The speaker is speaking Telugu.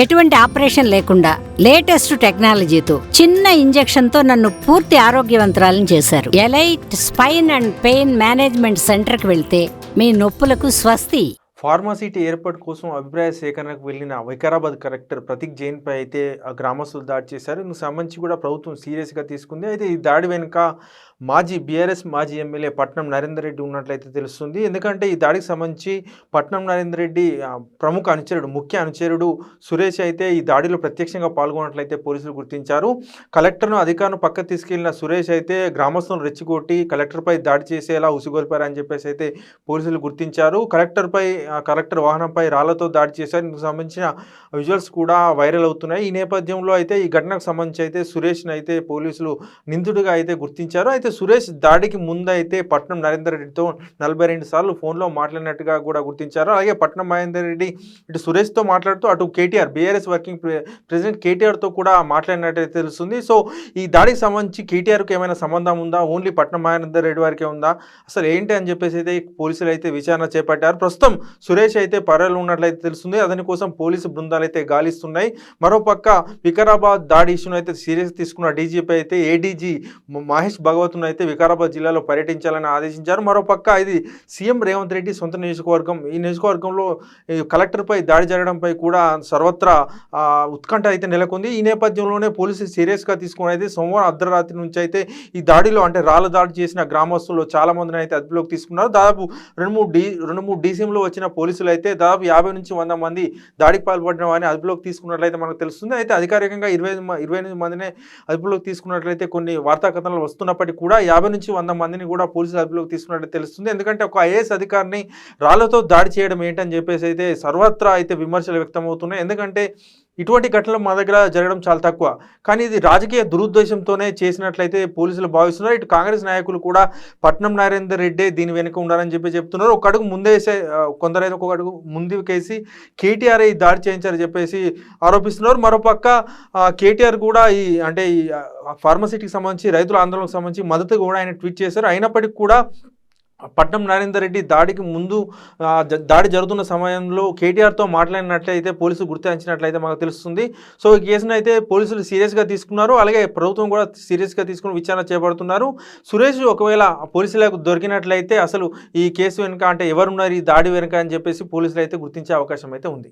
ఎటువంటి ఆపరేషన్ లేకుండా లేటెస్ట్ టెక్నాలజీతో చిన్న ఇంజెక్షన్తో నన్ను పూర్తి ఆరోగ్యవంతురాలను చేశారు. Elite spine and pain management సెంటర్కి వెళ్తే మీ నొప్పులకు స్వస్తి. ఫార్మసిటీ ఏర్పాటు కోసం అభిప్రాయ సేకరణకు వెళ్ళిన వికారాబాద్ కలెక్టర్ ప్రతీక్ జైన్ పై అయితే ఆ గ్రామస్తులు దాడి చేశారు. ఇందుకు సంబంధించి కూడా ప్రభుత్వం సీరియస్గా తీసుకుంది. అయితే ఈ దాడి వెనుక మాజీ బీఆర్ఎస్ మాజీ ఎమ్మెల్యే పట్నం నరేందర్ రెడ్డి ఉన్నట్లయితే తెలుస్తుంది. ఎందుకంటే ఈ దాడికి సంబంధించి పట్నం నరేందర్ రెడ్డి ప్రముఖ అనుచరుడు ముఖ్య అనుచరుడు సురేష్ అయితే ఈ దాడిలో ప్రత్యక్షంగా పాల్గొన్నట్లయితే పోలీసులు గుర్తించారు. కలెక్టర్ను అధికారులను పక్క తీసుకెళ్ళిన సురేష్ అయితే గ్రామస్తులను రెచ్చిగొట్టి కలెక్టర్పై దాడి చేసేలా ఉసిగొల్పారని చెప్పేసి అయితే పోలీసులు గుర్తించారు. కలెక్టర్పై కలెక్టర్ వాహనంపై రాళ్ళతో దాడి చేశారు. ఇందుకు సంబంధించిన విజువల్స్ కూడా వైరల్ అవుతున్నాయి. ఈ నేపథ్యంలో అయితే ఈ ఘటనకు సంబంధించి అయితే సురేష్ను అయితే పోలీసులు నిందితుడిగా అయితే గుర్తించారు. అయితే సురేష్ దాడికి ముందు అయితే పట్నం నరేందర్ రెడ్డితో నలభై రెండు సార్లు ఫోన్లో మాట్లాడినట్టుగా కూడా గుర్తించారు. అలాగే పట్నం మహేందర్ రెడ్డి ఇటు సురేష్తో మాట్లాడుతూ అటు కేటీఆర్ బీఆర్ఎస్ వర్కింగ్ ప్రె- ప్రెసిడెంట్ కేటీఆర్తో కూడా మాట్లాడినట్టయితే తెలుస్తుంది. సో ఈ దాడికి సంబంధించి కేటీఆర్కి ఏమైనా సంబంధం ఉందా? ఓన్లీ పట్నం మహేందర్ రెడ్డి వారికే ఉందా? అసలు ఏంటి అని చెప్పేసి అయితే పోలీసులు అయితే విచారణ చేపట్టారు. ప్రస్తుతం సురేష్ అయితే పర్యలు ఉన్నట్లయితే తెలుస్తుంది. అతని కోసం పోలీసు బృందాలు అయితే గాలిస్తున్నాయి. మరోపక్క వికారాబాద్ దాడి ఇష్యూను అయితే సీరియస్ తీసుకున్న డీజీపీ అయితే ఏడీజీ మహేష్ భగవత్ భగవత్ను అయితే వికారాబాద్ జిల్లాలో పర్యటించాలని ఆదేశించారు. మరోపక్క ఇది సీఎం రేవంత్ రెడ్డి సొంత నియోజకవర్గం. ఈ నియోజకవర్గంలో ఈ కలెక్టర్పై దాడి జరగడంపై కూడా సర్వత్రా ఉత్కంఠ అయితే నెలకొంది. ఈ నేపథ్యంలోనే పోలీసులు సీరియస్గా తీసుకుని అయితే సోమవారం అర్ధరాత్రి నుంచి అయితే ఈ దాడిలో అంటే రాళ్ళ దాడి చేసిన గ్రామస్తులు చాలా మందిని అయితే అదుపులోకి తీసుకున్నారు. దాదాపు రెండు మూడు డీ రెండు మూడు డీసీఎంలో వచ్చిన పోలీసులు అయితే దాదాపు యాభై నుంచి వంద మంది దాడికి పాల్పడిన వారిని అదుపులోకి తీసుకున్నట్లయితే మనకు తెలుస్తుంది. అయితే అధికారికంగా ఇరవై ఐదు ఇరవై ఎనిమిది మందిని అదుపులోకి తీసుకున్నట్లయితే కొన్ని వార్తా కథనాలు వస్తున్నప్పటికీ కూడా యాభై నుంచి వంద మందిని కూడా పోలీసులు అదుపులోకి తీసుకున్నట్టు తెలుస్తుంది. ఎందుకంటే ఒక ఐఏఎస్ అధికారిని రాళ్ళతో దాడి చేయడం ఏంటని చెప్పేసి అయితే సర్వత్రా అయితే విమర్శలు వ్యక్తమవుతున్నాయి. ఎందుకంటే ఇటువంటి ఘటనలు మా దగ్గర జరగడం చాలా తక్కువ. కానీ ఇది రాజకీయ దురుద్దేశంతోనే చేసినట్లయితే పోలీసులు భావిస్తున్నారు. ఇటు కాంగ్రెస్ నాయకులు కూడా పట్నం నరేందర్ రెడ్డి దీని వెనుక ఉండాలని చెప్పి చెప్తున్నారు. ఒక అడుగు ముందేసే కొందరైతే ఒక అడుగు ముందుకేసి కేటీఆర్ ఈ దాడి చేయించారని చెప్పేసి ఆరోపిస్తున్నారు. మరోపక్క కేటీఆర్ కూడా ఈ అంటే ఈ ఫార్మసిటీకి సంబంధించి రైతుల ఆందోళనకు సంబంధించి మద్దతు కూడా ఆయన ట్వీట్ చేశారు. అయినప్పటికీ కూడా పట్నం నరేందర్ రెడ్డి దాడికి ముందు దాడి జరుగుతున్న సమయంలో కేటీఆర్తో మాట్లాడినట్లయితే పోలీసులు గుర్తించినట్లయితే మనకు తెలుస్తుంది. సో ఈ కేసును అయితే పోలీసులు సీరియస్గా తీసుకున్నారు. అలాగే ప్రభుత్వం కూడా సీరియస్గా తీసుకుని విచారణ చేపడుతున్నారు. సురేష్ ఒకవేళ పోలీసులకు దొరికినట్లయితే అసలు ఈ కేసు వెనుక అంటే ఎవరున్నారు? ఈ దాడి వెనుక అని చెప్పేసి పోలీసులు అయితే గుర్తించే అవకాశం అయితే ఉంది.